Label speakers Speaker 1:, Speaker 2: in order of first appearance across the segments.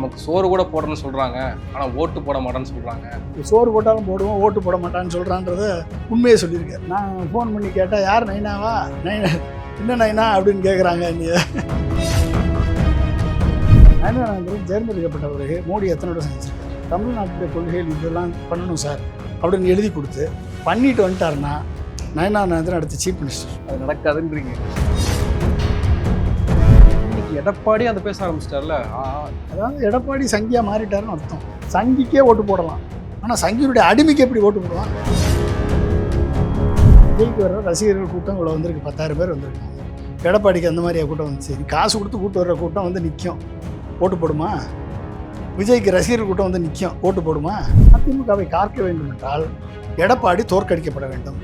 Speaker 1: நமக்கு சோறு கூட போடணும்னு சொல்றாங்க. ஆனா ஓட்டு போட மாட்டேன்னு சொல்றாங்க.
Speaker 2: சோறு போட்டாலும் போடுவோம் ஓட்டு போட மாட்டான்னு சொல்கிறான்றத உண்மையை சொல்லியிருக்கேன் நான் ஃபோன் பண்ணி கேட்டால் யார் நைனாவா? நைனா என்ன நைனா? அப்படின்னு கேட்குறாங்க நீ நைனா வந்து தேர்ந்தெடுக்கப்பட்ட பிறகு மோடி எத்தனை வருடம் செஞ்சிருக்காரு? தமிழ்நாட்டுடைய கொள்கைகள் இதெல்லாம் பண்ணணும் சார் அப்படின்னு எழுதி கொடுத்து பண்ணிட்டு வந்துட்டாருன்னா நயனா அடுத்த சீஃப் மினிஸ்டர்
Speaker 1: அது நடக்காதுன்றீங்க. எடப்பாடி அந்த பேச ஆரம்பிச்சிட்டார்ல?
Speaker 2: அதாவது எடப்பாடி சங்கியாக மாறிட்டாருன்னு அர்த்தம். சங்கிக்கே ஓட்டு போடலாம். ஆனால் சங்கியினுடைய அடிமைக்கு எப்படி ஓட்டு போடுவான் விஜய்க்கு வர்ற ரசிகர்கள் கூட்டம் இவ்வளோ வந்திருக்கு. பத்தாயிரம் பேர் வந்திருக்காங்க. எடப்பாடிக்கு அந்த மாதிரியா கூட்டம் வந்துச்சு காசு கொடுத்து கூட்டு வர்ற கூட்டம் வந்து நிற்கும் ஓட்டு போடுமா? விஜய்க்கு ரசிகர் கூட்டம் வந்து நிற்கும் ஓட்டு போடுமா? அதிமுகவை காக்க வேண்டும் என்றால் எடப்பாடி தோற்கடிக்கப்பட வேண்டும்.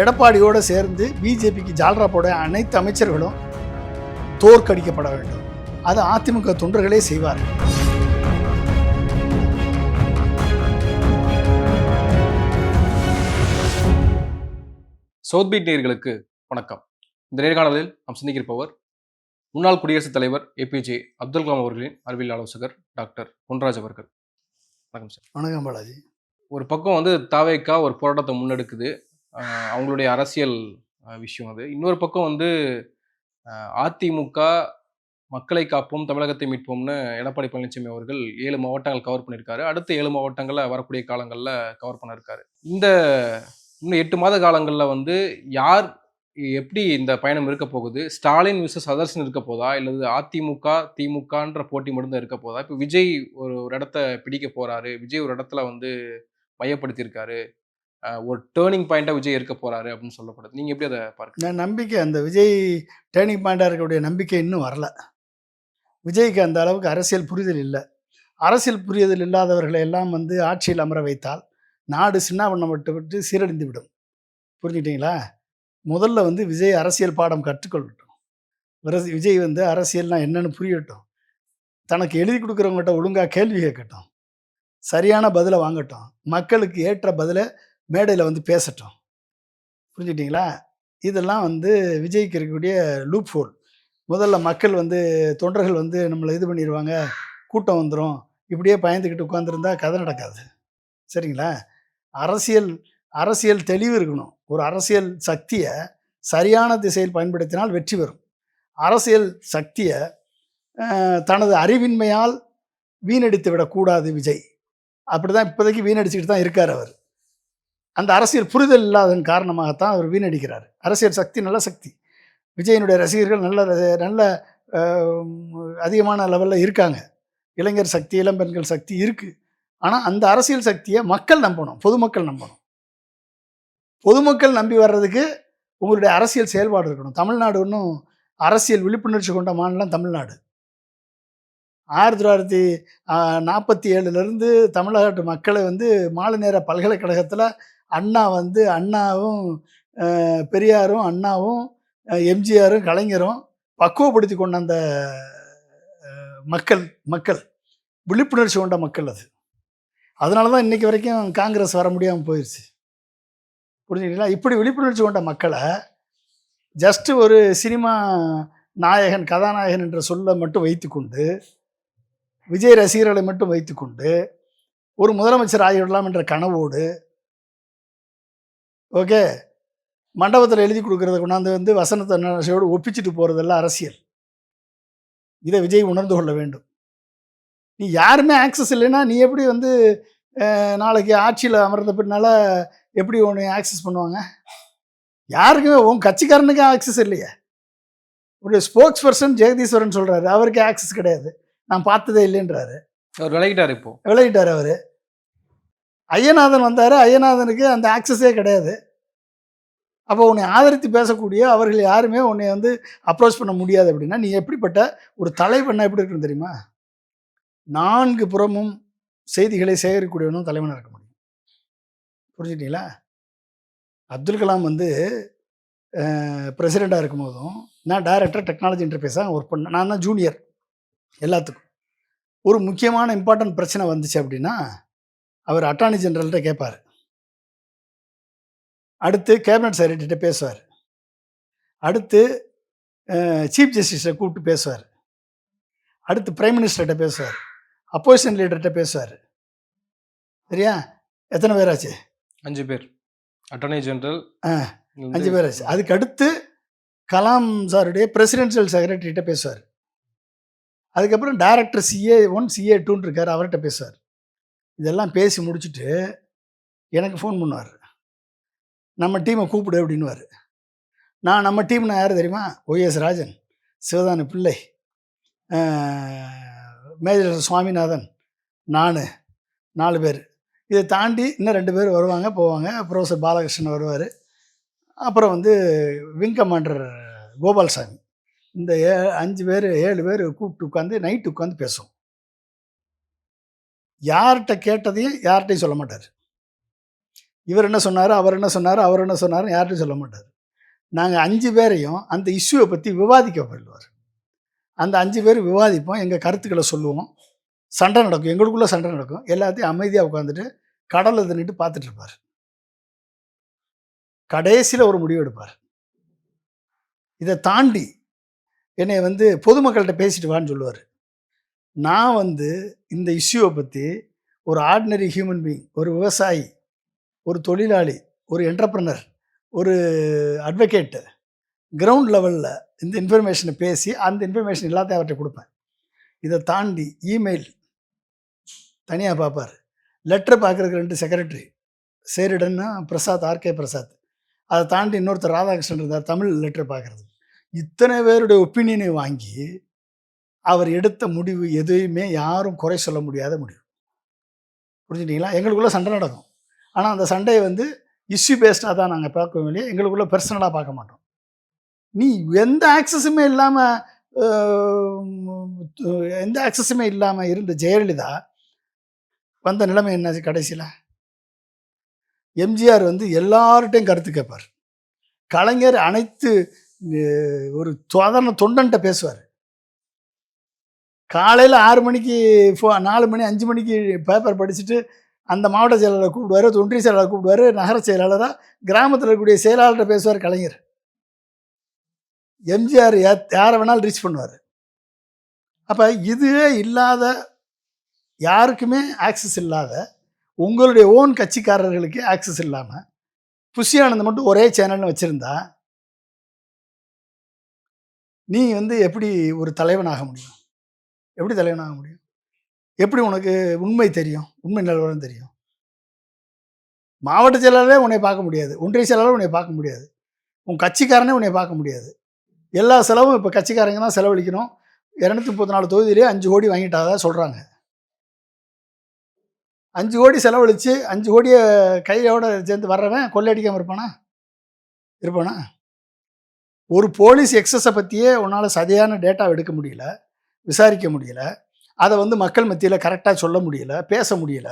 Speaker 2: எடப்பாடியோடு சேர்ந்து பிஜேபிக்கு ஜால்ரா போட அனைத்து அமைச்சர்களும் தோற்கடிக்கப்பட வேண்டும். அது அதிமுக தொண்டர்களே செய்வார்கள்.
Speaker 1: சவுத் பீட் நேயர்களுக்கு வணக்கம். இந்த நேர்காணலில் நாம் சந்திக்கிருப்பவர் முன்னாள் குடியரசுத் தலைவர் ஏபிஜே அப்துல் கலாம் அவர்களின் அறிவியல் ஆலோசகர் டாக்டர் பொன்ராஜ் அவர்கள். வணக்கம் சார்.
Speaker 2: வணக்கம் பாலாஜி.
Speaker 1: ஒரு பக்கம் வந்து தாவேக்கா ஒரு போராட்டத்தை முன்னெடுக்குது. அவங்களுடைய அரசியல் விஷயம் அது. இன்னொரு பக்கம் வந்து அதிமுக மக்களை காப்போம் தமிழகத்தை மீட்போம்னு எடப்பாடி பழனிசாமி அவர்கள் ஏழு மாவட்டங்கள் கவர் பண்ணியிருக்காரு. அடுத்த ஏழு மாவட்டங்களில் வரக்கூடிய காலங்களில் கவர் பண்ணியிருக்காரு. இந்த இன்னும் எட்டு மாத காலங்களில் வந்து யார் எப்படி இந்த பயணம் இருக்க போகுது? ஸ்டாலின் விசஸ் அதர்சன் இருக்க போதா? இல்லது அதிமுக திமுகன்ற போட்டி மட்டும்தான் இருக்க போதா? இப்போ விஜய் ஒரு ஒரு இடத்த பிடிக்க போறாரு. விஜய் ஒரு இடத்துல வந்து மையப்படுத்தியிருக்காரு. ஒரு டேர்னிங் பாயிண்டா விஜய் இருக்க போறாரு அப்படின்னு சொல்லப்படுது. நீங்க எப்படி அதை பார்க்க
Speaker 2: நான் நம்பிக்கை அந்த விஜய் டேர்னிங் பாயிண்டாக இருக்கக்கூடிய நம்பிக்கை இன்னும் வரல. விஜய்க்கு அந்த அளவுக்கு அரசியல் புரிதல் இல்லை. அரசியல் புரிதல் இல்லாதவர்களை எல்லாம் வந்து ஆட்சியில் அமர வைத்தால் நாடு சின்னாபண்ணப்பட்டு விட்டு சீரழிந்து விடும். புரிஞ்சுக்கிட்டீங்களா? முதல்ல வந்து விஜய் அரசியல் பாடம் கற்றுக்கொள்ளட்டும். விஜய் வந்து அரசியல்னா என்னன்னு புரியட்டும். தனக்கு எழுதி கொடுக்குறவங்ககிட்ட ஒழுங்காக கேள்வி கேட்கட்டும். சரியான பதிலை வாங்கட்டும். மக்களுக்கு ஏற்ற பதிலை மேடையில் வந்து பேசட்டும். புரிஞ்சுக்கிட்டீங்களா? இதெல்லாம் வந்து விஜய்க்கு இருக்கக்கூடிய லூப் ஹோல் முதல்ல மக்கள் வந்து தொண்டர்கள் வந்து நம்மளை இது பண்ணிடுவாங்க கூட்டம் வந்துடும் இப்படியே பயந்துக்கிட்டு உட்காந்துருந்தா கதை நடக்காது. சரிங்களா? அரசியல் அரசியல் தெளிவு இருக்கணும். ஒரு அரசியல் சக்தியை சரியான திசையில் பயன்படுத்தினால் வெற்றி பெறும். அரசியல் சக்தியை தனது அறிவின்மையால் வீணடித்து விடக்கூடாது விஜய். அப்படி தான் இப்போதைக்கு வீணடிச்சுக்கிட்டு தான் இருக்கார் அவர். அந்த அரசியல் புரிதல் இல்லாதன் காரணமாகத்தான் அவர் வீணடிக்கிறார். அரசியல் சக்தி நல்ல சக்தி. விஜயனுடைய ரசிகர்கள் நல்ல நல்ல அதிகமான லெவலில் இருக்காங்க. இளைஞர் சக்தி இளம்பெண்கள் சக்தி இருக்குது ஆனால் அந்த அரசியல் சக்தியை மக்கள் நம்பணும் பொதுமக்கள் நம்பணும். பொதுமக்கள் நம்பி வர்றதுக்கு உங்களுடைய அரசியல் செயல்பாடு இருக்கணும். தமிழ்நாடு ஒன்றும் அரசியல் விழிப்புணர்ச்சி கொண்ட மாநிலம் தமிழ்நாடு. ஆயிரத்தி தொள்ளாயிரத்தி நாற்பத்தி ஏழுலேருந்து தமிழ்நாட்டு மக்களை வந்து மாலை நேர பல்கலைக்கழகத்தில் அண்ணா வந்து அண்ணாவும் பெரியாரும் அண்ணாவும் எம்ஜிஆரும் கலைஞரும் பக்குவப்படுத்தி கொண்ட அந்த மக்கள் மக்கள். விழிப்புணர்ச்சி கொண்ட மக்கள் அது. அதனால தான் இன்னைக்கு வரைக்கும் காங்கிரஸ் வர முடியாமல் போயிடுச்சு புரிஞ்சுக்கிட்டீங்களா? இப்படி விழிப்புணர்ச்சி கொண்ட மக்களை ஜஸ்ட்டு ஒரு சினிமா நாயகன் கதாநாயகன் என்ற சொல்லை மட்டும் வைத்துக்கொண்டு விஜய் ரசிகர்களை மட்டும் வைத்துக்கொண்டு ஒரு முதலமைச்சர் ஆகிவிடலாம் என்ற கனவோடு ஓகே. மண்டபத்தில் எழுதி கொடுக்கறத கொண்டாந்து வந்து வசனத்தை நசையோடு ஒப்பிச்சிட்டு போகிறதெல்லாம் அரசியல். இதை விஜய் உணர்ந்து கொள்ள வேண்டும். நீ யாருமே ஆக்சஸ் இல்லைன்னா நீ எப்படி வந்து நாளைக்கு ஆட்சியில் அமர்ந்த பின்னால எப்படி உன்னை ஆக்சஸ் பண்ணுவாங்க? யாருக்குமே உன் கட்சிக்காரனுக்கு ஆக்சஸ் இல்லையே. ஒரு ஸ்போக்ஸ் பர்சன் ஜெகதீஸ்வரன் சொல்கிறாரு அவருக்கு ஆக்சஸ் கிடையாது. நான் பார்த்ததே இல்லைன்றாரு.
Speaker 1: அவர் விலகிட்டார் இப்போ.
Speaker 2: விலகிட்டார் அவர். ஐயநாதன் வந்தார் ஐயநாதனுக்கு அந்த ஆக்சஸே கிடையாது. அப்போ உன்னை ஆதரித்து பேசக்கூடிய அவர்கள் யாருமே உன்னை வந்து அப்ரோச் பண்ண முடியாது அப்படின்னா நீ எப்படிப்பட்ட ஒரு தலைவனா எப்படி இருக்குன்னு தெரியுமா? நான்கு புறமும் செய்திகளை சேகரிக்கக்கூடியவனும் தலைவனாக இருக்க முடியும். புரிஞ்சுட்டீங்களா அப்துல் கலாம் வந்து பிரசிடெண்ட்டாக இருக்கும்போதும் நான் டைரக்டர் டெக்னாலஜி இன்டர்ஃபேஸாக ஒர்க் பண்ணேன் நான் தான் ஜூனியர் எல்லாத்துக்கும். ஒரு முக்கியமான இம்பார்ட்டன்ட் பிரச்சனை வந்துச்சு அப்படின்னா அவர் அட்டார்னி ஜெனரல்கிட்ட கேட்பார் அடுத்து கேபினட் செக்ரட்டரிட்ட பேசுவார். அடுத்து சீஃப் ஜஸ்டிஸை கூப்பிட்டு பேசுவார். அடுத்து பிரைம் மினிஸ்டர்கிட்ட பேசுவார். அப்போசிஷன் லீடர்கிட்ட பேசுவார். சரியா? எத்தனை பேராச்சு
Speaker 1: அஞ்சு பேர். அட்டர்னி ஜெனரல்
Speaker 2: ஆ, அஞ்சு பேராச்சு அதுக்கு அடுத்து கலாம் சாருடைய பிரசிடென்ஷியல் செக்ரட்டரிகிட்ட பேசுவார். அதுக்கப்புறம் டைரக்டர் சிஏ ஒன் சிஏ டூன்னு இருக்கார் அவர்கிட்ட பேசுவார். இதெல்லாம் பேசி முடிச்சுட்டு எனக்கு ஃபோன் பண்ணுவார். நம்ம டீமை கூப்பிடு அப்படின்னுவார். நான் நம்ம டீம்னா யார் தெரியுமா? ஒய்எஸ் ராஜன் சிவதான பிள்ளை மேஜர் சுவாமிநாதன் நான் நாலு பேர். இதை தாண்டி இன்னும் ரெண்டு பேர் வருவாங்க போவாங்க. ப்ரொஃபஸர் பாலகிருஷ்ணன் வருவார். அப்புறம் வந்து விங் கமாண்டர் கோபால்சாமி. இந்த ஏ அஞ்சு பேர் ஏழு பேர் கூப்பிட்டு உட்காந்து நைட்டு உட்காந்து பேசுவோம். யார்கிட்ட கேட்டதையும் யார்கிட்டையும் சொல்ல மாட்டார். இவர் என்ன சொன்னார்? அவர் என்ன சொன்னார்? அவர் என்ன சொன்னார் யார்கிட்டையும் சொல்ல மாட்டார். நாங்கள் அஞ்சு பேரையும் அந்த இஷ்யூவை பற்றி விவாதிக்க போயிடுவார். அந்த அஞ்சு பேர் விவாதிப்போம். எங்கள் கருத்துக்களை சொல்லுவோம். சண்டை நடக்கும். எங்களுக்குள்ளே சண்டை நடக்கும். எல்லாத்தையும் அமைதியாக உட்காந்துட்டு கடலை தின்னுட்டு பார்த்துட்டு இருப்பார். கடைசியில் ஒரு முடிவு எடுப்பார். இதை தாண்டி என்னை வந்து பொதுமக்கள்கிட்ட பேசிட்டு வான்னு சொல்லுவார். நான் வந்து இந்த இஷ்யூவை பற்றி ஒரு ஆர்டினரி ஹியூமன் பீயிங் ஒரு விவசாயி ஒரு தொழிலாளி ஒரு என்டர்பிரனர் ஒரு அட்வொகேட்டு கிரவுண்ட் லெவலில் இந்த இன்ஃபர்மேஷனை பேசி அந்த இன்ஃபர்மேஷன் எல்லாத்தையும் அவர்கிட்ட கொடுப்பேன். இதை தாண்டி இமெயில் தனியாக பார்ப்பார். லெட்டர் பார்க்குறதுக்கு ரெண்டு செக்ரட்டரி சேரிடன்னா பிரசாத் ஆர்கே பிரசாத். அதை தாண்டி இன்னொருத்தர் ராதாகிருஷ்ணன் இருந்தார் தமிழ் லெட்டர் பார்க்குறது. இத்தனை பேருடைய ஒப்பீனியனை வாங்கி அவர் எடுத்த முடிவு எதையுமே யாரும் குறை சொல்ல முடியாத முடிவு. புரிஞ்சுட்டிங்களா? எங்களுக்குள்ளே சண்டை நடக்கும். ஆனால் அந்த சண்டையை வந்து இஷ்யூ பேஸ்டாக தான் நாங்கள் பார்க்க வெளியே எங்களுக்குள்ளே பர்சனலாக பார்க்க மாட்டோம். நீ எந்த ஆக்சஸுமே இல்லாமல் எந்த ஆக்சஸுமே இல்லாமல் இருந்த ஜெயலலிதா வந்த நிலைமை என்னாச்சு கடைசியில்? எம்ஜிஆர் வந்து எல்லார்ட்டையும் கருத்து கேட்பார். கலைஞர் அனைத்து ஒரு சாதாரண தொண்டன்ட்ட பேசுவார். காலையில் ஆறு மணிக்கு ஃபோ நாலு மணி அஞ்சு மணிக்கு பேப்பர் படிச்சுட்டு அந்த மாவட்ட செயலாளரை கூப்பிடுவார் ஒன்றிய செயலாளரை கூப்பிடுவார் நகர செயலாளராக கிராமத்தில் இருக்கக்கூடிய செயலாளர்கிட்ட பேசுவார் கலைஞர். எம்ஜிஆர் யாரை வேணாலும் ரீச் பண்ணுவார். அப்போ இதுவே இல்லாத யாருக்குமே ஆக்சஸ் இல்லாத உங்களுடைய ஓன் கட்சிக்காரர்களுக்கு ஆக்சஸ் இல்லாமல் புஷி மட்டும் ஒரே சேனல்னு வச்சுருந்தா நீ வந்து எப்படி ஒரு தலைவனாக முடியும்? எப்படி தலைவனாக முடியும்? எப்படி உனக்கு உண்மை தெரியும்? உண்மை நிலவரம் தெரியும். மாவட்ட செயலாளரே உன்னை பார்க்க முடியாது. ஒன்றிய செயலாளர் உன்னை பார்க்க முடியாது. உன் கட்சிக்காரனே உன்னை பார்க்க முடியாது. எல்லா செலவும் இப்போ கட்சிக்காரங்க தான் செலவழிக்கணும். இரநூத்தி முப்பத்தி நாலு தொகுதியிலே அஞ்சு கோடி வாங்கிட்டாதா சொல்கிறாங்க அஞ்சு கோடி செலவழித்து அஞ்சு கோடியை கையோட சேர்ந்து வர்றவன் கொள்ளையடிக்காமல் இருப்பானா? இருப்பானா? ஒரு போலீஸ் எக்ஸஸை பற்றியே உன்னால் சதையான டேட்டா எடுக்க முடியல விசாரிக்க முடியல அதை வந்து மக்கள் மத்தியில் கரெக்டாக சொல்ல முடியல பேச முடியல.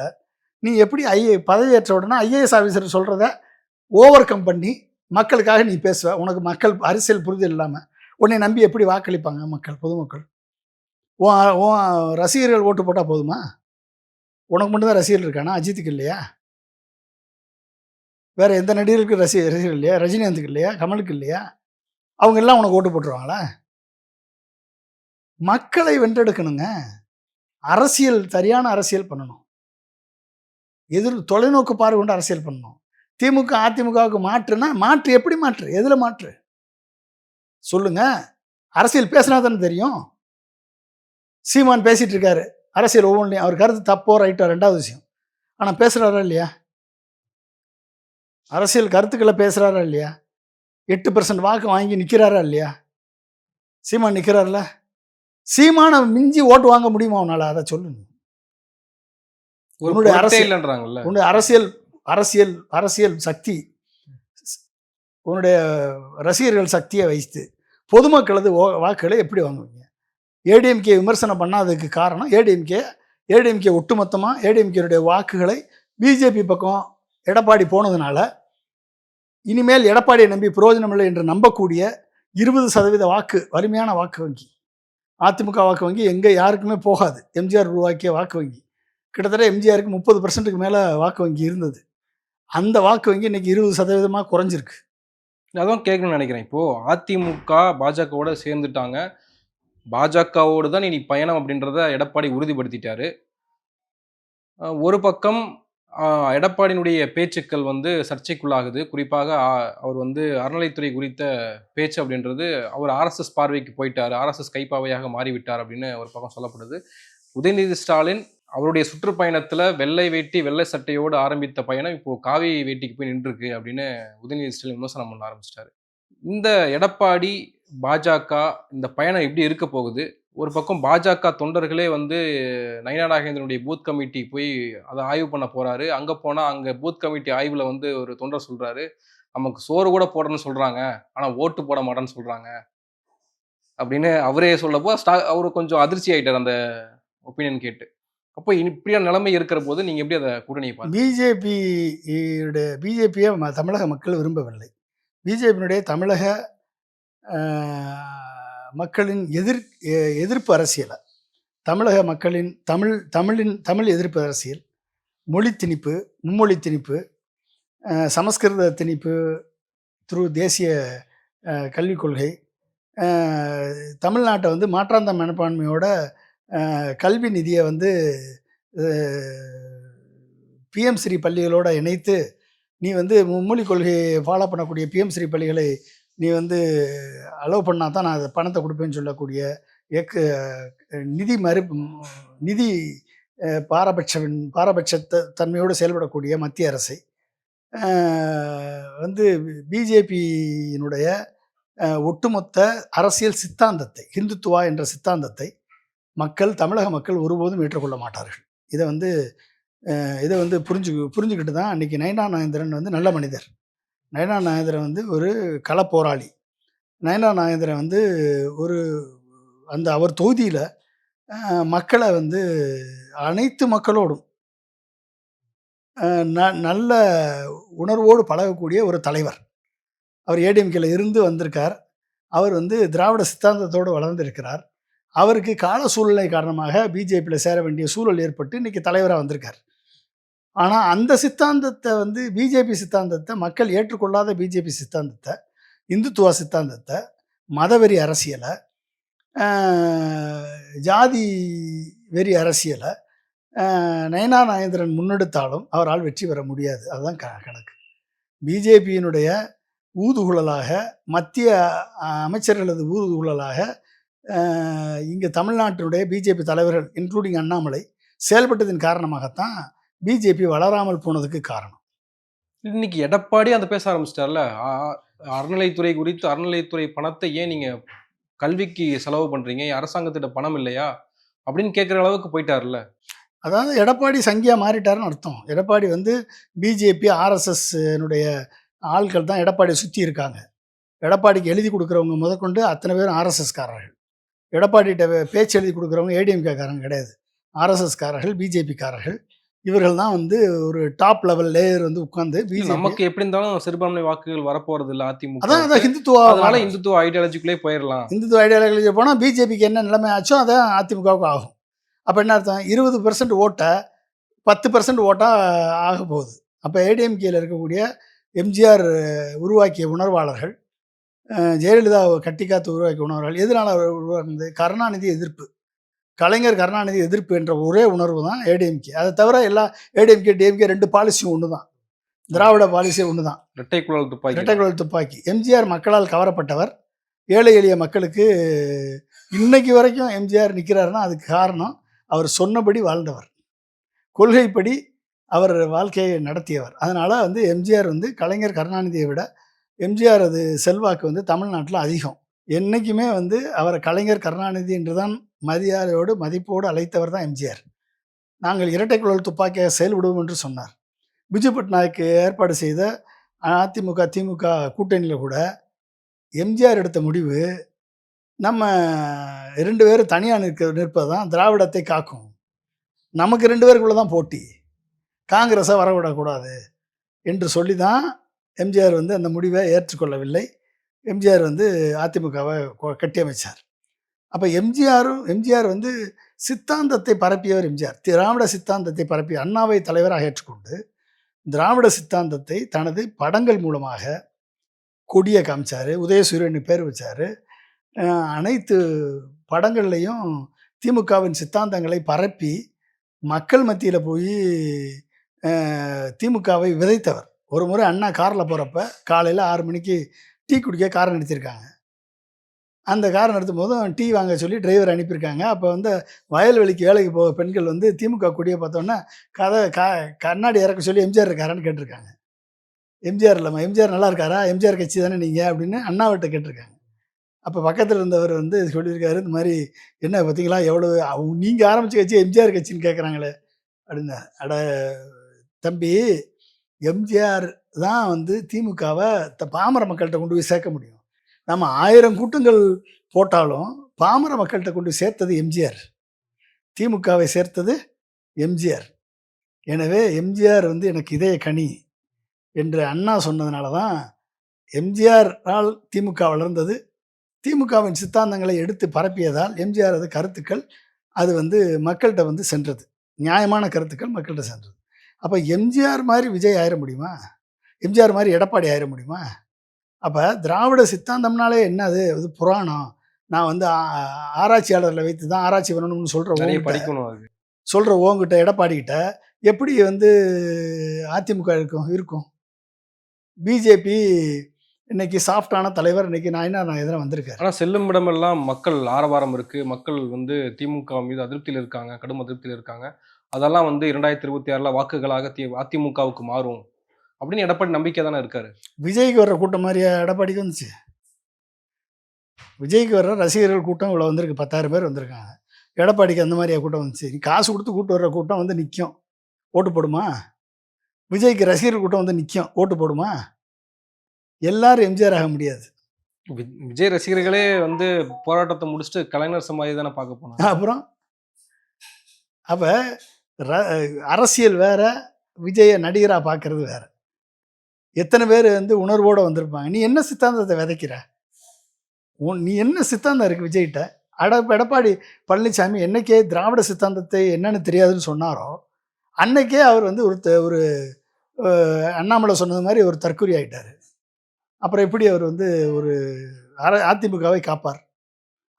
Speaker 2: நீ எப்படி ஐஏ பதவியேற்ற உடனே ஐஏஎஸ் ஆஃபீஸர் சொல்கிறத ஓவர் கம் பண்ணி மக்களுக்காக நீ பேசுவ. உனக்கு மக்கள் அரசியல் புரிதல் இல்லாமல் உன்னை நம்பி எப்படி வாக்களிப்பாங்க மக்கள் பொதுமக்கள்? உன் உன் ரசிகர்கள் ஓட்டு போட்டால் போதுமா? உனக்கு மட்டும்தான் ரசிகர் இருக்கானா? அஜித்துக்கு இல்லையா? வேற எந்த நடிகருக்கு ரசி ரசிகர் இல்லையா? ரஜினிகாந்துக்கு இல்லையா? கமலுக்கு இல்லையா? அவங்க எல்லாம் உனக்கு ஓட்டு போட்டுருவாங்களா? மக்களை வென்றெடுக்கணுங்க. அரசியல் சரியான அரசியல் பண்ணணும். எதிர் தொலைநோக்கு பார்வை கொண்டு அரசியல் பண்ணணும். திமுக அதிமுகவுக்கு மாற்றுனா மாற்று எப்படி மாற்று? எதில் மாற்று? சொல்லுங்க. அரசியல் பேசினா தானே தெரியும். சீமான் பேசிகிட்டு இருக்காரு. அரசியல் ஒவ்வொன்றையும் அவர் கருத்து தப்போ ரைட்டோ ரெண்டாவது விஷயம். ஆனால் பேசுகிறாரா இல்லையா? அரசியல் கருத்துக்களை பேசுகிறாரா இல்லையா? எட்டு பர்சன்ட் வாக்கு வாங்கி நிற்கிறாரா இல்லையா? சீமான் நிற்கிறார்ல சீமானை மிஞ்சி ஓட்டு வாங்க முடியுமா உன்னால? அதை சொல்லுங்க உன்னுடைய அரசியல் உன்னுடைய அரசியல் அரசியல் அரசியல் சக்தி உன்னுடைய ரசிகர்கள் சக்தியை வைத்து பொதுமக்களது வாக்குகளை எப்படி வாங்குவீங்க? ஏடிஎம்கே விமர்சனம் பண்ணாததுக்கு காரணம் ஏடிஎம்கே ஏடிஎம்கே ஒட்டுமொத்தமாக ஏடிஎம்கேனுடைய வாக்குகளை பிஜேபி பக்கம் எடப்பாடி போனதுனால இனிமேல் எடப்பாடியை நம்பி பிரயோஜனம் இல்லை என்று நம்பக்கூடிய இருபது சதவீத வாக்கு வலிமையான வாக்கு வங்கி. அதிமுக வாக்கு வங்கி எங்கே யாருக்குமே போகாது. எம்ஜிஆர் உருவாக்கிய வாக்கு வங்கி. கிட்டத்தட்ட எம்ஜிஆருக்கு முப்பது பர்சன்ட்டுக்கு மேலே வாக்கு வங்கி இருந்தது. அந்த வாக்கு வங்கி இன்னைக்கு இருபது சதவீதமாக குறைஞ்சிருக்கு.
Speaker 1: அதான் கேட்கணும்னு நினைக்கிறேன். இப்போது அதிமுக பாஜகவோட சேர்ந்துட்டாங்க. பாஜகவோடு தான் இனி பயணம் அப்படின்றத எடப்பாடி உறுதிப்படுத்திட்டாரு. ஒரு பக்கம் எடப்பாடியினுடைய பேச்சுக்கள் வந்து சர்ச்சைக்குள்ளாகுது. குறிப்பாக அ- அவர் வந்து அறநிலைத்துறை குறித்த பேச்சு அப்படின்றது அவர் ஆர்எஸ்எஸ் பார்வைக்கு போயிட்டார். ஆர்எஸ்எஸ் கைப்பாவையாக மாறிவிட்டார் அப்படின்னு ஒரு பக்கம் சொல்லப்படுது. உதயநிதி ஸ்டாலின் அவருடைய சுற்றுப்பயணத்தில் வெள்ளை வேட்டி வெள்ளை சட்டையோடு ஆரம்பித்த பயணம் இப்போது காவி வேட்டிக்கு போய் நின்றுருக்கு அப்படின்னு உதயநிதி ஸ்டாலின் விமர்சனம் பண்ண ஆரம்பிச்சிட்டாரு. இந்த எடப்பாடி பாஜக இந்த பயணம் எப்படி இருக்க போகுது? ஒரு பக்கம் பாஜக தொண்டர்களே வந்து நயனா நாகேந்திரனுடைய பூத் கமிட்டி போய் அதை ஆய்வு பண்ண போறாரு. அங்க போனா அங்க பூத் கமிட்டி ஆய்வுல வந்து ஒரு தொண்டர் சொல்றாரு. நமக்கு சோறு கூட போடணும்னு சொல்றாங்க. ஆனா ஓட்டு போட மாட்டேன்னு சொல்றாங்க. அப்படின்னு அவரே சொல்லப்போ ஸ்டா அவர் கொஞ்சம் அதிர்ச்சி ஆயிட்டார் அந்த ஒப்பீனியன் கேட்டு. அப்போ இப்படியான நிலைமை இருக்கிற போது நீங்க எப்படி அதை கூட்டணி பாருங்க
Speaker 2: பிஜேபி பிஜேபியை தமிழக மக்கள் விரும்பவில்லை. பிஜேபியினுடைய தமிழக மக்களின் எதிர் எதிர்ப்பு அரசியலை. தமிழக மக்களின் தமிழ் தமிழின் தமிழ் எதிர்ப்பு அரசியல். மொழி திணிப்பு மும்மொழி திணிப்பு சமஸ்கிருத திணிப்பு த்ரூ தேசிய கல்விக் கொள்கை. தமிழ்நாட்டை வந்து மாற்றாந்த மனப்பான்மையோட கல்வி நிதியை வந்து பிஎம் ஸ்ரீ இணைத்து நீ வந்து மும்மொழி கொள்கையை ஃபாலோ பண்ணக்கூடிய பிஎம் ஸ்ரீ பள்ளிகளை நீ வந்து அலோவ் பண்ணால் தான் நான் அதை பணத்தை கொடுப்பேன்னு சொல்லக்கூடிய எக்கு நிதி மறு நிதி அஹ், பாரபட்ச தன்மையோடு செயல்படக்கூடிய மத்திய அரசை. வந்து பிஜேபியினுடைய ஒட்டுமொத்த அரசியல் சித்தாந்தத்தை ஹிந்துத்துவா என்ற சித்தாந்தத்தை மக்கள் தமிழக மக்கள் ஒருபோதும் ஏற்றுக்கொள்ள மாட்டார்கள். இதை வந்து இதை வந்து புரிஞ்சு புரிஞ்சுக்கிட்டு தான் அன்றைக்கி நயனா நயந்திரன் வந்து நல்ல மனிதர். நயனா நாயந்திரன் வந்து ஒரு களப்போராளி நயனா நாயந்திரன் வந்து ஒரு அந்த அவர் தொகுதியில் மக்களை வந்து அனைத்து மக்களோடும் ந நல்ல உணர்வோடு பழகக்கூடிய ஒரு தலைவர். அவர் ஏடிஎம்கேல இருந்து வந்திருக்கார். அவர் வந்து திராவிட சித்தாந்தத்தோடு வளர்ந்திருக்கிறார். அவருக்கு கால சூழ்நிலை காரணமாக பிஜேபியில் சேர வேண்டிய சூழல் ஏற்பட்டு இன்றைக்கி தலைவராக வந்திருக்கார். ஆனால் அந்த சித்தாந்தத்தை வந்து பிஜேபி சித்தாந்தத்தை மக்கள் ஏற்றுக்கொள்ளாத பிஜேபி சித்தாந்தத்தை இந்துத்துவ சித்தாந்தத்தை மதவெறி அரசியலை ஜாதி வெறி அரசியலை நயனா நாயந்திரன் முன்னெடுத்தாலும் அவரால் வெற்றி பெற முடியாது. அதுதான் க கணக்கு. பிஜேபியினுடைய ஊதுகுழலாக மத்திய அமைச்சர்களது ஊதுகுழலாக இங்கே தமிழ்நாட்டினுடைய பிஜேபி தலைவர்கள் இன்க்ளூடிங் அண்ணாமலை செயல்பட்டதின் காரணமாகத்தான் பிஜேபி வளராமல் போனதுக்கு காரணம்.
Speaker 1: இன்னைக்கு எடப்பாடி அந்த பேச ஆரம்பிச்சிட்டார்ல? அறநிலைத்துறை குறித்து அறநிலைத்துறை பணத்தை ஏன் நீங்க கல்விக்கு செலவு பண்றீங்க? அரசாங்கத்திட்ட பணம் இல்லையா? அப்படின்னு கேட்குற அளவுக்கு போயிட்டார்ல?
Speaker 2: அதாவது எடப்பாடி சங்கியா மாறிட்டாருன்னு அர்த்தம். எடப்பாடி வந்து பிஜேபி ஆர்எஸ்எஸ்னுடைய ஆட்கள் தான் எடப்பாடியை சுற்றி இருக்காங்க. எடப்பாடிக்கு எழுதி கொடுக்குறவங்க முதற்கொண்டு அத்தனை பேரும் ஆர்எஸ்எஸ்காரர்கள் எடப்பாடிகிட்ட பேச்சு எழுதி கொடுக்குறவங்க ஏடிஎம்கே காரங்க கிடையாது. ஆர்எஸ்எஸ்காரர்கள் பிஜேபிக்காரர்கள் இவர்கள் தான் வந்து ஒரு டாப் லெவல் லேயர் வந்து உட்கார்ந்து
Speaker 1: நமக்கு எப்படி இருந்தாலும் சிறுபான்மை வாக்குகள் வரப்போறது இல்ல அதிமுக.
Speaker 2: அதான் அதான் ஹிந்துத்துவா
Speaker 1: அதனால இந்துத்துவ ஐடியாலஜிக்குள்ளே போயிடலாம்
Speaker 2: இந்துத்துவ ஐடியாலஜி போனால் பிஜேபிக்கு என்ன நிலைமை ஆச்சோ அதை அதிமுகவுக்கு ஆகும். அப்போ என்ன அர்த்தம்? இருபது பெர்சன்ட் ஓட்டை பத்து பெர்சன்ட் ஓட்டாக ஆக போகுது. அப்போ ஏடிஎம்கேல இருக்கக்கூடிய எம்ஜிஆர் உருவாக்கிய உணர்வாளர்கள் அஹ், ஜெயலலிதாவை கட்டி காத்து உருவாக்கிய உணர்வாளர்கள் எதனால் உருவாக்குனது? கருணாநிதி எதிர்ப்பு. கலைஞர் கருணாநிதி எதிர்ப்பு என்ற ஒரே உணர்வு தான் ஏடிஎம்கே அதை தவிர எல்லா ஏடிஎம்கே டிஎம்கே ரெண்டு பாலிசியும் ஒன்று தான் திராவிட பாலிசி ஒன்று தான்.
Speaker 1: இரட்டை குழல் துப்பாக்கி.
Speaker 2: இரட்டைக்குழல் துப்பாக்கி எம்ஜிஆர் மக்களால் கவரப்பட்டவர் ஏழை எளிய மக்களுக்கு இன்னைக்கு வரைக்கும் எம்ஜிஆர் நிற்கிறாருன்னா அதுக்கு காரணம் அவர் சொன்னபடி வாழ்ந்தவர். கொள்கைப்படி அவர் வாழ்க்கையை நடத்தியவர். அதனால் வந்து எம்ஜிஆர் வந்து கலைஞர் கருணாநிதியை விட எம்ஜிஆர் அது செல்வாக்கு வந்து தமிழ்நாட்டில் அதிகம். என்றைக்குமே வந்து அவரை கலைஞர் கருணாநிதி என்று தான் மரியாதையோடு மதிப்போடு அழைத்தவர் தான் எம்ஜிஆர். நாங்கள் இரட்டை குழல் துப்பாக்கியாக செயல்படுவோம் என்று சொன்னார். பிஜு பட்நாயக்கு ஏற்பாடு செய்த அதிமுக திமுக கூட்டணியில் கூட எம்ஜிஆர் எடுத்த முடிவு நம்ம ரெண்டு பேரும் தனியாக நிற்க நிற்பது தான் திராவிடத்தை காக்கும். நமக்கு ரெண்டு பேருக்குள்ள தான் போட்டி. காங்கிரஸை வரவிடக்கூடாது என்று சொல்லி தான் எம்ஜிஆர் வந்து அந்த முடிவை ஏற்றுக்கொள்ளவில்லை. எம்ஜிஆர் வந்து அதிமுகவை கொ- கட்டியமைச்சார். அப்போ எம்ஜிஆரும் எம்ஜிஆர் வந்து சித்தாந்தத்தை பரப்பியவர் எம்ஜிஆர். திராவிட சித்தாந்தத்தை பரப்பிய அண்ணாவை தலைவராக ஏற்றுக்கொண்டு திராவிட சித்தாந்தத்தை தனது படங்கள் மூலமாக கொடியை காமிச்சார் உதயசூரியன் பேர் வச்சார். அனைத்து படங்கள்லையும் திமுகவின் சித்தாந்தங்களை பரப்பி மக்கள் மத்தியில் போய் திமுகவை விதைத்தவர். ஒரு முறை அண்ணா காரில் போகிறப்ப காலையில் ஆறு மணிக்கு டீ குடிக்க காரை நிறுத்தியிருக்காங்க அந்த காரை நிறுத்தும் போதும் டீ வாங்க சொல்லி டிரைவர் அனுப்பியிருக்காங்க. அப்போ வந்து வயல்வெளிக்கு வேலைக்கு போக பெண்கள் வந்து திமுக கொடியை பார்த்தோன்னே கதை கா கண்ணாடி இறக்க சொல்லி எம்ஜிஆர் இருக்காரான்னு கேட்டிருக்காங்க. எம்ஜிஆர் இல்லாமல் எம்ஜிஆர் நல்லா இருக்காரா? எம்ஜிஆர் கட்சி தானே நீங்கள் அப்படின்னு அண்ணாவிட்ட கேட்டிருக்காங்க. அப்போ பக்கத்தில் இருந்தவர் வந்து சொல்லியிருக்காரு இந்த மாதிரி என்ன பார்த்தீங்களா? எவ்வளோ அவங்க நீங்கள் ஆரம்பித்த கட்சி எம்ஜிஆர் கட்சின்னு கேட்குறாங்களே அப்படின்னா அட தம்பி எம்ஜிஆர் தான் வந்து திமுகவை த பாமர மக்கள்கிட்ட கொண்டு போய் சேர்க்க முடியும். நம்ம ஆயிரம் கூட்டங்கள் போட்டாலும் பாமர மக்கள்கிட்ட கொண்டு போய் சேர்த்தது எம்ஜிஆர். திமுகவை சேர்த்தது எம்ஜிஆர். எனவே எம்ஜிஆர் வந்து எனக்கு இதய கனி என்று அண்ணா சொன்னதுனால தான் எம்ஜிஆரால் திமுக வளர்ந்தது. திமுகவின் சித்தாந்தங்களை எடுத்து பரப்பியதால் எம்ஜிஆர் கருத்துக்கள் அது வந்து மக்கள்கிட்ட வந்து சென்றது. நியாயமான கருத்துக்கள் மக்கள்கிட்ட சென்றது. அப்போ எம்ஜிஆர் மாதிரி விஜய் ஆயிட முடியுமா? எம்ஜிஆர் மாதிரி எடப்பாடி ஆயிட முடியுமா? அப்போ திராவிட சித்தாந்தம்னாலே என்னது? இது புராணம். நான் வந்து ஆராய்ச்சியாளர்களை வைத்து தான் ஆராய்ச்சி பண்ணணும்னு சொல்கிற
Speaker 1: படிக்கணும் அது.
Speaker 2: சொல்கிற ஓங்கிட்ட எடப்பாடிக்கிட்ட எப்படி வந்து அதிமுக இருக்கும் இருக்கும்? பிஜேபி இன்னைக்கு சாஃப்டான தலைவர் இன்னைக்கு நான் என்ன நான் எதிராக வந்திருக்காரு?
Speaker 1: ஆனா செல்லும் இடமெல்லாம் மக்கள் ஆரவாரம் இருக்கு. மக்கள் வந்து திமுக மீது அதிருப்தியில் இருக்காங்க கடும் அதிருப்தியில் இருக்காங்க. அதெல்லாம் வந்து இரண்டாயிரத்தி இருபத்தி ஆறுல வாக்குகளாக தி அதிமுகவுக்கு மாறும். அப்படின்னு எடப்பாடி நம்பிக்கை தானே இருக்காரு.
Speaker 2: விஜய்க்கு வர்ற கூட்டம் மாதிரியா எடப்பாடிக்கு வந்துச்சு? விஜய்க்கு வர்ற ரசிகர்கள் கூட்டம் இவ்வளோ வந்திருக்கு. பத்தாயிரம் பேர் வந்திருக்காங்க. எடப்பாடிக்கு அந்த மாதிரியா கூட்டம் வந்துச்சு. நீ காசு கொடுத்து கூட்டு வர்ற கூட்டம் வந்து நிற்கும் ஓட்டு போடுமா? விஜய்க்கு ரசிகர்கள் கூட்டம் வந்து நிற்கும் ஓட்டு போடுமா? எல்லாரும் எம்ஜிஆர் ஆக முடியாது.
Speaker 1: விஜய் ரசிகர்களே வந்து போராட்டத்தை முடிச்சுட்டு கலைஞர் சமாதி தானே பார்க்க போனாங்க.
Speaker 2: அப்புறம்? அப்போ அரசியல் வேற விஜயை நடிகராக பார்க்கறது வேற. எத்தனை பேர் வந்து உணர்வோடு வந்திருப்பாங்க. நீ என்ன சித்தாந்தத்தை விதைக்கிற? உன் நீ என்ன சித்தாந்தம் இருக்கு விஜய்கிட்ட? அட எடப்பாடி பழனிசாமி என்னைக்கே திராவிட சித்தாந்தத்தை என்னன்னு தெரியாதுன்னு சொன்னாரோ? அன்னைக்கே அவர் வந்து ஒரு ஒரு அண்ணாமலை சொன்னது மாதிரி ஒரு தற்கொலை ஆகிட்டார் அப்புறம் எப்படி அவர் வந்து ஒரு அதிமுகவை காப்பார்?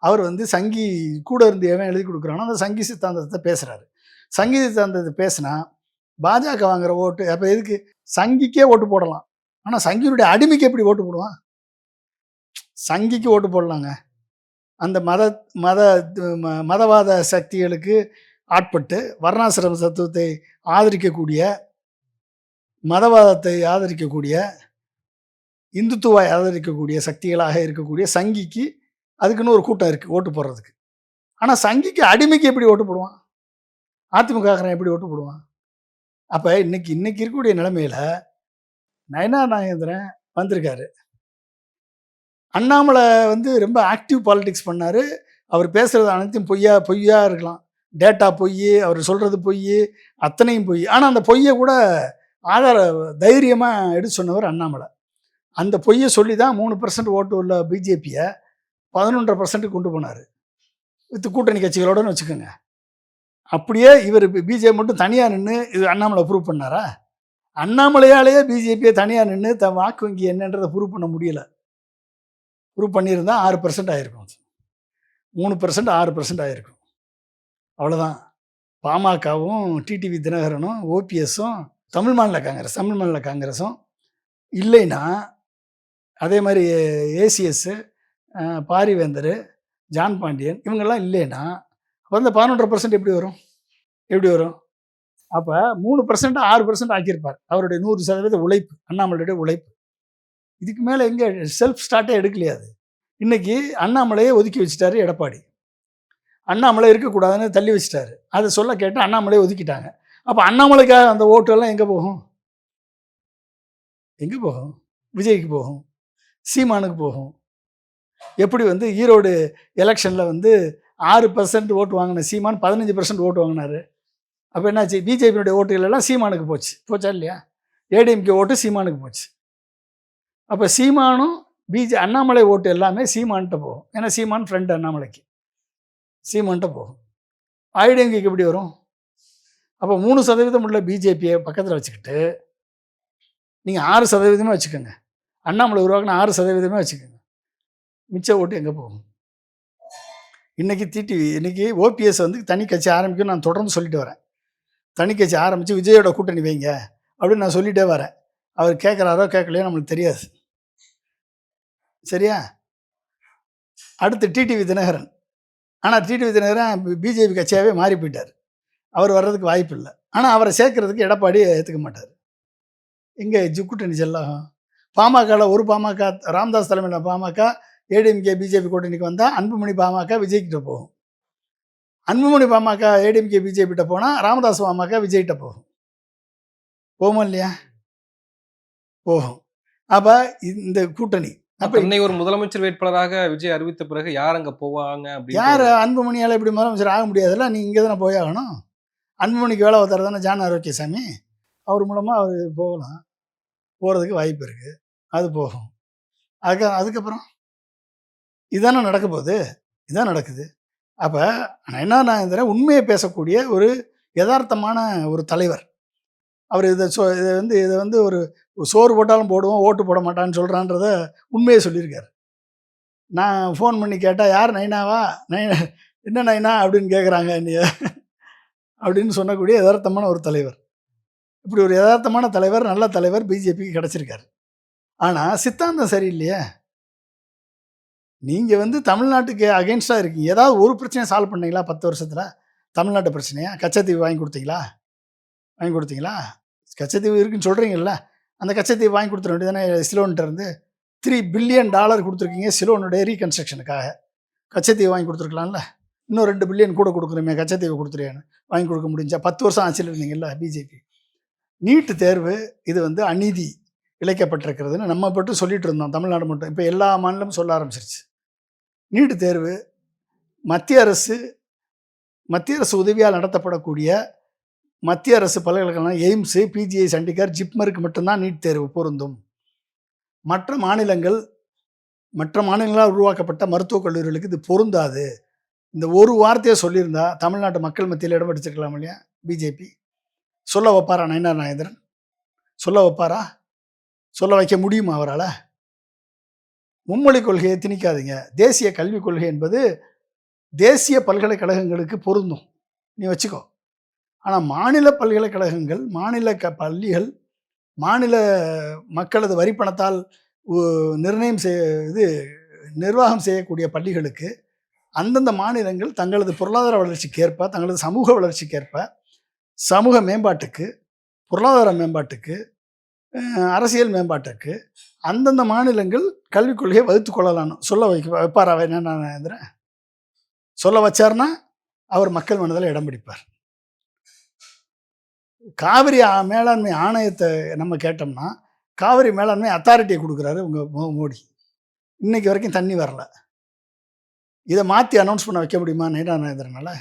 Speaker 2: அவர் வந்து சங்கி கூட இருந்து எவன் எழுதி கொடுக்குறானோ அந்த சங்கி சித்தாந்தத்தை பேசுகிறாரு சங்கி சித்தாந்தத்தை பேசினா பாஜக வாங்குற ஓட்டு அப்போ எதுக்கு? சங்கிக்கே ஓட்டு போடலாம். ஆனால் சங்கியினுடைய அடிமைக்கு எப்படி ஓட்டு போடுவான்? சங்கிக்கு ஓட்டு போடலாங்க. அந்த மத மத ம- மதவாத சக்திகளுக்கு ஆட்பட்டு வர்ணாசிரம தத்துவத்தை ஆதரிக்கக்கூடிய மதவாதத்தை ஆதரிக்கக்கூடிய இந்துத்துவை ஆதரிக்கக்கூடிய சக்திகளாக இருக்கக்கூடிய சங்கிக்கு அதுக்குன்னு ஒரு கூட்டம் இருக்குது ஓட்டு போடுறதுக்கு. ஆனால் சங்கிக்கு அடிமைக்கு எப்படி ஓட்டு போடுவான்? அதிமுககாரன் எப்படி ஓட்டு போடுவான்? அப்போ இன்னைக்கு இன்னைக்கு இருக்கக்கூடிய நிலைமையில நயனா நாகேந்திரன் வந்திருக்காரு. அண்ணாமலை வந்து ரொம்ப ஆக்டிவ் பாலிடிக்ஸ் பண்ணார். அவர் பேசுகிறது அனைத்தும் பொய்யா பொய்யா இருக்கலாம். டேட்டா பொய் அவர் சொல்கிறது பொய் அத்தனையும் பொய். ஆனால் அந்த பொய்யை கூட ஆதார தைரியமாக எடுத்து சொன்னவர் அண்ணாமலை. அந்த பொய்யை சொல்லி தான் மூணு பர்சன்ட் ஓட்டு உள்ள பிஜேபியை பதினொன்றரை பர்சன்ட் கொண்டு போனார். வித் கூட்டணி கட்சிகளோடன்னு வச்சுக்கோங்க. அப்படியே இவர் பிஜேபி மட்டும் தனியாக நின்று இது அண்ணாமலை ப்ரூவ் பண்ணாரா? அண்ணாமலையாலேயே பிஜேபியை தனியாக நின்று தன் வாக்கு வங்கி என்னன்றதை ப்ரூவ் பண்ண முடியல. ப்ரூவ் பண்ணியிருந்தால் ஆறு பர்சன்ட் ஆகிருக்கும் மூணு பர்சன்ட் ஆறு பர்சன்ட் ஆகிருக்கும் அவ்வளோதான் பாமகவும் டிடிவி தினகரனும் ஓபிஎஸும் தமிழ் மாநில காங்கிரஸ் தமிழ் மாநில காங்கிரஸும் இல்லைன்னா அதே மாதிரி ஏசிஎஸ்ஸு பாரிவேந்தர் ஜான் பாண்டியன் இவங்கெல்லாம் இல்லைன்னா அப்போ அந்த பதினொன்றரை பர்சன்ட் எப்படி வரும்? எப்படி வரும்? அப்போ மூணு பர்சன்ட் ஆறு பர்சன்ட் ஆக்கியிருப்பார். அவருடைய நூறு சதவீத உழைப்பு அண்ணாமலையுடைய உழைப்பு. இதுக்கு மேலே எங்கே செல்ஃப் ஸ்டார்ட்டே எடுக்கலையாது இன்றைக்கி இன்னைக்கு அண்ணாமலையே ஒதுக்கி வச்சுட்டாரு எடப்பாடி. அண்ணாமலை இருக்கக்கூடாதுன்னு தள்ளி வச்சுட்டாரு. அதை சொல்ல கேட்டு அண்ணாமலையை ஒதுக்கிட்டாங்க. அப்போ அண்ணாமலைக்காக அந்த ஓட்டெல்லாம் எங்கே போகும்? எங்கே போகும்? விஜய்க்கு போகும்? சீமானுக்கு போகும்? எப்படி வந்து ஈரோடு எலெக்ஷனில் வந்து ஆறு பர்சன்ட் ஓட்டு வாங்கின சீமான் பதினஞ்சு பர்சன்ட் ஓட்டு வாங்கினாரு. அப்போ என்னாச்சு? பிஜேபியினுடைய ஓட்டுகள் எல்லாம் சீமானுக்கு போச்சு. போச்சா இல்லையா? ஏடிஎம்கே ஓட்டு சீமானுக்கு போச்சு. அப்போ சீமானும் பிஜே அண்ணாமலை ஓட்டு எல்லாமே சீமான்கிட்ட போகும். ஏன்னா சீமான் ஃப்ரெண்ட் அண்ணாமலைக்கு. சீமான்கிட்ட போகும். ஐடிஎம்கேக்கு எப்படி வரும்? அப்போ மூணு சதவீதம் உள்ள பிஜேபியை பக்கத்தில் வச்சுக்கிட்டு நீங்கள் ஆறு சதவீதமே வச்சுக்கோங்க. அண்ணாமலை உருவாக்கின ஆறு சதவீதமே வச்சுக்கோங்க. மிச்ச ஓட்டு எங்கே போகும்? இன்றைக்கி டிடிவி இன்றைக்கி ஓபிஎஸ் வந்து தனி கட்சி ஆரம்பிக்கும் நான் தொடர்ந்து சொல்லிட்டு வரேன். தனி கட்சி ஆரம்பித்து விஜயோட கூட்டணி வைங்க அப்படின்னு நான் சொல்லிட்டே வரேன். அவர் கேட்குறாரோ கேட்கலையோ நம்மளுக்கு தெரியாது. சரியா? அடுத்து டிடிவி தினகரன். ஆனால் டிடிவி தினகரன் பிஜேபி கட்சியாகவே மாறி போயிட்டார். அவர் வர்றதுக்கு வாய்ப்பு இல்லை. ஆனால் அவரை சேர்க்கறதுக்கு எடப்பாடி ஏற்றுக்க மாட்டார். இங்கே கூட்டணி செல்லாகும்? பாமகவில் ஒரு பாமக ராம்தாஸ் தலைமையில் பாமக ஏடிஎம்கே பிஜேபி கூட்டணிக்கு வந்தால் அன்புமணி பாமக விஜய்கிட்ட போகும். அன்புமணி பாமக ஏடிஎம்கே பிஜேபிகிட்ட போனால் ராமதாஸ் பாமக விஜய்கிட்ட போகும். போகுமா இல்லையா? போகும். அப்போ இந்த கூட்டணி.
Speaker 1: அப்ப இன்னைக்கு ஒரு முதலமைச்சர் வேட்பாளராக விஜய் அறிவித்த பிறகு யார் அங்க போவாங்க
Speaker 2: யார்?
Speaker 1: அப்படின்னு
Speaker 2: அன்புமணியால் இப்படி முதலமைச்சர் ஆக முடியாதுல்ல நீ இங்கே தானே போய் ஆகணும்? அன்புமணிக்கு வேலை ஒருத்தர் தானே ஜான் ஆரோக்கியசாமி? அவர் மூலமாக அவர் போகலாம். போகிறதுக்கு வாய்ப்பு இருக்குது அது போகும். அதுக்கு அதுக்கப்புறம்? இதானே நடக்க போகுது? இதான் நடக்குது. அப்போ என்ன நான் உண்மையை பேசக்கூடிய ஒரு யதார்த்தமான ஒரு தலைவர். அவர் இதை சொ இதை வந்து இதை வந்து ஒரு சோறு போட்டாலும் போடுவோம் ஓட்டு போட மாட்டான்னு சொல்கிறான்றத உண்மையை சொல்லியிருக்காரு. நான் ஃபோன் பண்ணி கேட்டால் யார் நைனாவா? நைனா என்ன நைனா? அப்படின்னு கேட்குறாங்க என்னைய. அப்படின்னு சொன்னக்கூடிய யதார்த்தமான ஒரு தலைவர். இப்படி ஒரு யதார்த்தமான தலைவர் நல்ல தலைவர் பிஜேபிக்கு கிடச்சிருக்காரு. ஆனால் சித்தாந்தம் சரியில்லையே. நீங்கள் வந்து தமிழ்நாட்டுக்கு அகேன்ஸ்டாக இருக்கீங்க. ஏதாவது ஒரு பிரச்சனையை சால்வ் பண்ணீங்களா பத்து வருஷத்தில்? தமிழ்நாட்டு பிரச்சனையா? கச்சத்தீவு வாங்கி கொடுத்தீங்களா? வாங்கி கொடுத்தீங்களா? கச்சத்தீவு இருக்குன்னு சொல்கிறீங்கல்ல அந்த கச்சத்தீவு வாங்கி கொடுத்துட வேண்டியதானே சிலோன்ட்ட இருந்து த்ரீ பில்லியன் டாலர் கொடுத்துருக்கீங்க சிலோனுடைய ரீகன்ஸ்ட்ரக்ஷனுக்காக கச்சத்தீவு வாங்கி கொடுத்துருக்கலாம்ல. இன்னும் ரெண்டு பில்லியன் கூட கொடுக்குறோமே கச்சத்தீவு கொடுத்துருவேன்னு வாங்கி கொடுக்க முடிஞ்சா பத்து வருஷம் ஆட்சியில் இருந்தீங்கல்ல பிஜேபி நீட்டு தேர்வு இது வந்து அநீதி இழைக்கப்பட்டிருக்கிறதுன்னு நம்ம மட்டும் சொல்லிட்டு இருந்தோம். தமிழ்நாடு மட்டும். இப்போ எல்லா மாநிலமும் சொல்ல ஆரம்பிச்சிருச்சு. நீட்டு தேர்வு மத்திய அரசு மத்திய அரசு உதவியால் நடத்தப்படக்கூடிய மத்திய அரசு பல்கலைக்கழகம் எய்ம்ஸு பிஜிஐ சண்டிகர் ஜிப்மருக்கு மட்டும்தான் நீட் தேர்வு பொருந்தும். மற்ற மாநிலங்கள் மற்ற மாநிலங்களால் உருவாக்கப்பட்ட மருத்துவக் கல்லூரிகளுக்கு இது பொருந்தாது. இந்த ஒரு வார்த்தையை சொல்லியிருந்தா தமிழ்நாட்டு மக்கள் மத்தியில் இடம் பிடிச்சிருக்கலாம் இல்லையா? பிஜேபி சொல்ல வைப்பாரா நயனார் நாயந்திரன் சொல்ல வைப்பாரா? சொல்ல வைக்க முடியுமா அவரால்? மும்மொழி கொள்கையை திணிக்காதீங்க. தேசிய கல்விக் கொள்கை என்பது தேசிய பல்கலைக்கழகங்களுக்கு பொருந்தும். நீ வச்சுக்கோ. ஆனால் மாநில பல்கலைக்கழகங்கள் மாநில க பள்ளிகள் மாநில மக்களது வரிப்பணத்தால் நிர்ணயம் செய்ய இது நிர்வாகம் செய்யக்கூடிய பள்ளிகளுக்கு அந்தந்த மாநிலங்கள் தங்களது பொருளாதார வளர்ச்சிக்கேற்ப தங்களது சமூக வளர்ச்சிக்கேற்ப சமூக மேம்பாட்டுக்கு பொருளாதார மேம்பாட்டுக்கு அரசியல் மேம்பாட்டுக்கு அந்தந்த மாநிலங்கள் கல்விக் கொள்கையை வகுத்து கொள்ளலாம்னு சொல்ல வைக்க வைப்பார் அவர் என்ன சொல்ல வச்சார்னா அவர் மக்கள் மனதில் இடம் பிடிப்பார். காவிரி ஆ- மேலாண்மை ஆணையத்தை நம்ம கேட்டோம்னா காவிரி மேலாண்மை அத்தாரிட்டியை கொடுக்குறாரு உங்கள் மோடி. இன்னைக்கு வரைக்கும் தண்ணி வரல. இதை மாற்றி அனௌன்ஸ் பண்ண வைக்க முடியுமா நைனா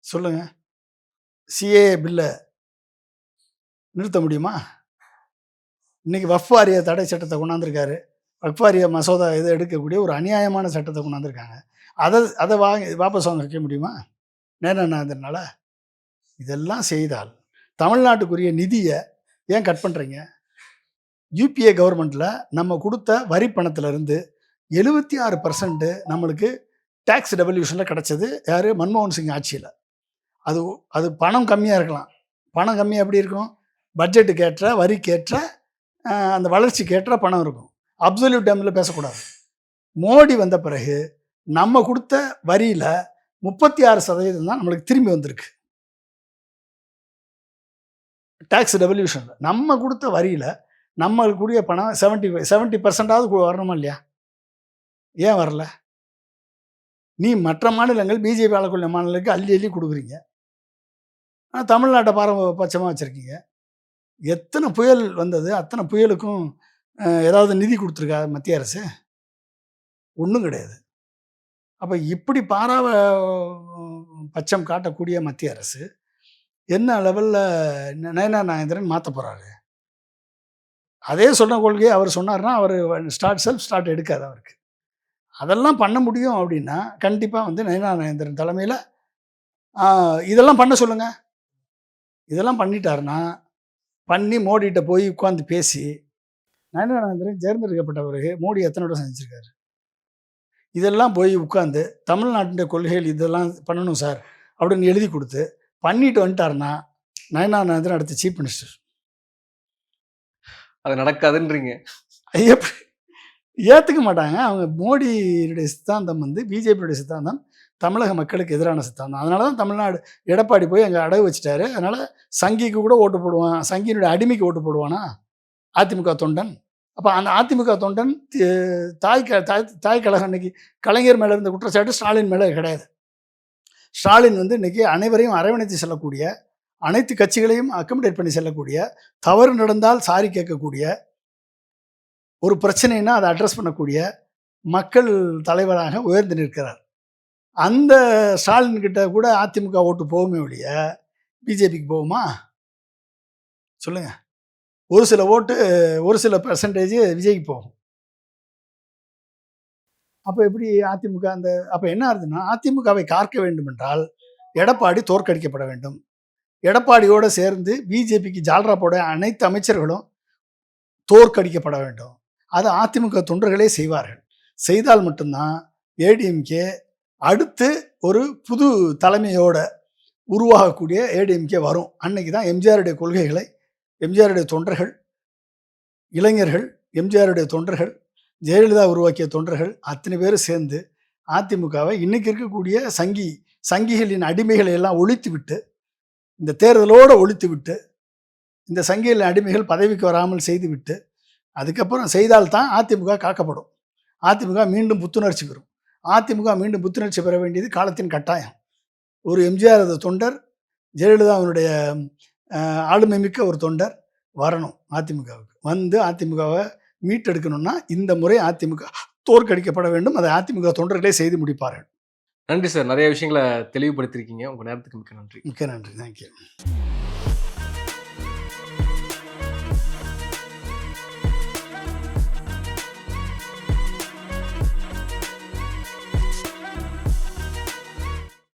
Speaker 2: சொல்லுங்கள் சிஏ பில்லை நிறுத்த முடியுமா? இன்னைக்கு வஃப் வாரிய தடை சட்டத்தை கொண்டாந்துருக்காரு. வஃப் வாரிய மசோதா இதை எடுக்கக்கூடிய ஒரு அநியாயமான சட்டத்தை கொண்டாந்துருக்காங்க. அதை அதை வாங்கி வாபஸ் வாங்க வைக்க முடியுமா? நேரநாதனால இதெல்லாம் செய்தால் தமிழ்நாட்டுக்குரிய நிதியை ஏன் கட் பண்ணுறீங்க யூபிஏ கவர்மெண்ட்டில் நம்ம கொடுத்த வரி பணத்திலிருந்து எழுபத்தி ஆறு பர்சன்ட்டு நம்மளுக்கு டேக்ஸ் ரெவல்யூஷனில் கிடச்சது யார்? மன்மோகன் சிங் ஆட்சியில். அது அது பணம் கம்மியாக இருக்கலாம். பணம் கம்மியாக எப்படி இருக்கும்? பட்ஜெட்டுக்கு ஏற்ற வரிக்கேற்ற அந்த வளர்ச்சிக்கு ஏற்ற பணம் இருக்கும். அப்சல்யூட் டேமில் பேசக்கூடாது. மோடி வந்த பிறகு நம்ம கொடுத்த வரியில் முப்பத்தி ஆறு சதவீதம் தான் நம்மளுக்கு திரும்பி வந்திருக்கு. டேக்ஸ் ரெவல்யூஷனில் நம்ம கொடுத்த வரியில் நம்மளுக்கு கூடிய பணம் செவன்ட்டி செவன்ட்டி பர்சன்டாவது வரணுமா இல்லையா? ஏன் வரல? நீ மற்ற மாநிலங்கள் பிஜேபி ஆளக்கூடிய மாநிலங்களுக்கு அள்ளி அள்ளி கொடுக்குறீங்க. ஆனால் தமிழ்நாட்டை பாரபட்சமாக வச்சுருக்கீங்க. எத்தனை புயல் வந்தது? அத்தனை புயலுக்கும் ஏதாவது நிதி கொடுத்துருக்கா மத்திய அரசு? ஒன்றும் கிடையாது. அப்போ இப்படி பாராவ பச்சம் காட்டக்கூடிய மத்திய அரசு என்ன லெவலில் நயனா நாயந்திரன் மாற்ற போகிறாரு அதே சொன்ன கொள்கையை அவர் சொன்னார்னா அவர் ஸ்டார்ட் செல்ஃப் ஸ்டார்ட் எடுக்காது அவருக்கு. அதெல்லாம் பண்ண முடியும் அப்படின்னா கண்டிப்பாக வந்து நயனா நாயந்திரன் தலைமையில் இதெல்லாம் பண்ண சொல்லுங்கள் இதெல்லாம் பண்ணிட்டாருன்னா பண்ணி மோடிகிட்ட போய் உட்காந்து பேசி நயனா நாயந்திரன் தேர்ந்தெடுக்கப்பட்ட பிறகு மோடி எத்தனை விட செஞ்சுருக்காரு இதெல்லாம் போய் உட்காந்து தமிழ்நாட்டின் கொள்கைகள் இதெல்லாம் பண்ணணும் சார் அப்படின்னு எழுதி கொடுத்து பண்ணிட்டு வந்துட்டாருன்னா நயனா நாயந்திரன் அடுத்த சீஃப் மினிஸ்டர்.
Speaker 1: அது நடக்காதுன்றீங்க.
Speaker 2: எப்படி ஏற்றுக்க மாட்டாங்க. அவங்க மோடியுடைய சித்தாந்தம் வந்து பிஜேபியுடைய சித்தாந்தம் தமிழக மக்களுக்கு எதிரான சித்தாந்தம் அதனால தான் தமிழ்நாடு எடப்பாடி போய் அங்கே அடகு வச்சுட்டாரு. அதனால் சங்கிக்கு கூட ஓட்டு போடுவான் சங்கியினுடைய அடிமைக்கு ஓட்டு போடுவானா? அதிமுக தொண்டன். அப்போ அந்த அதிமுக தொண்டன் தாய் க தாய் தாய் கழகம் இன்னைக்கு கலைஞர் மேலே இருந்த குற்றச்சாட்டு ஸ்டாலின் மேலே கிடையாது. ஸ்டாலின் வந்து இன்னைக்கு அனைவரையும் அரவணைத்து செல்லக்கூடிய அனைத்து கட்சிகளையும் அக்கமடேட் பண்ணி செல்லக்கூடிய தவறு நடந்தால் சாரி கேட்கக்கூடிய ஒரு பிரச்சனைனா அதை அட்ரஸ் பண்ணக்கூடிய மக்கள் தலைவராக உயர்ந்து நிற்கிறார். அந்த ஸ்டாலின்கிட்ட கூட அதிமுக ஓட்டு போகுமே ஒழிய பிஜேபிக்கு போகுமா? சொல்லுங்கள் ஒரு சில ஓட்டு ஒரு சில பெர்சன்டேஜ் விஜய்க்கு போகும். அப்போ எப்படி அதிமுக அந்த அப்போ என்ன ஆகுதுன்னா அதிமுகவை காக்க வேண்டும் என்றால் எடப்பாடி தோற்கடிக்கப்பட வேண்டும். எடப்பாடியோடு சேர்ந்து பிஜேபிக்கு ஜால்ரா போட அனைத்து அமைச்சர்களும் தோற்கடிக்கப்பட வேண்டும். அது அதிமுக தொண்டர்களே செய்வார்கள். செய்தால் மட்டும்தான் ஏடிஎம்கே அடுத்து ஒரு புது தலைமையோட உருவாகக்கூடிய ஏடிஎம்கே வரும். அன்னைக்கு தான் எம்ஜிஆருடைய கொள்கைகளை எம்ஜிஆருடைய தொண்டர்கள் இளைஞர்கள் எம்ஜிஆருடைய தொண்டர்கள் ஜெயலலிதா உருவாக்கிய தொண்டர்கள் அத்தனை பேரும் சேர்ந்து அதிமுகவை இன்னைக்கு இருக்கக்கூடிய சங்கி சங்கிகளின் அடிமைகளை எல்லாம் ஒழித்து விட்டு இந்த தேர்தலோடு ஒழித்து விட்டு இந்த சங்கிகளின் அடிமைகள் பதவிக்கு வராமல் செய்துவிட்டு அதுக்கப்புறம் செய்தால்தான் அதிமுக காக்கப்படும். அதிமுக மீண்டும் புத்துணர்ச்சி பெறும். அதிமுக மீண்டும் புத்துணர்ச்சி பெற வேண்டியது காலத்தின் கட்டாயம். ஒரு எம்ஜிஆர் அது தொண்டர் ஜெயலலிதாவினுடைய அஹ், ஆளுமை மிக்க ஒரு தொண்டர் வரணும் அதிமுகவுக்கு. வந்து அதிமுகவை மீட்டெடுக்கணும்னா இந்த முறை அதிமுக தோற்கடிக்கப்பட வேண்டும். அதை அதிமுக தொண்டர்களே செய்து முடிப்பார்கள்.
Speaker 1: நன்றி சார். நிறைய விஷயங்களை தெளிவுபடுத்திருக்கீங்க உங்க நேரத்துக்கு மிக்க நன்றி.
Speaker 2: மிக்க நன்றி. தேங்க்யூ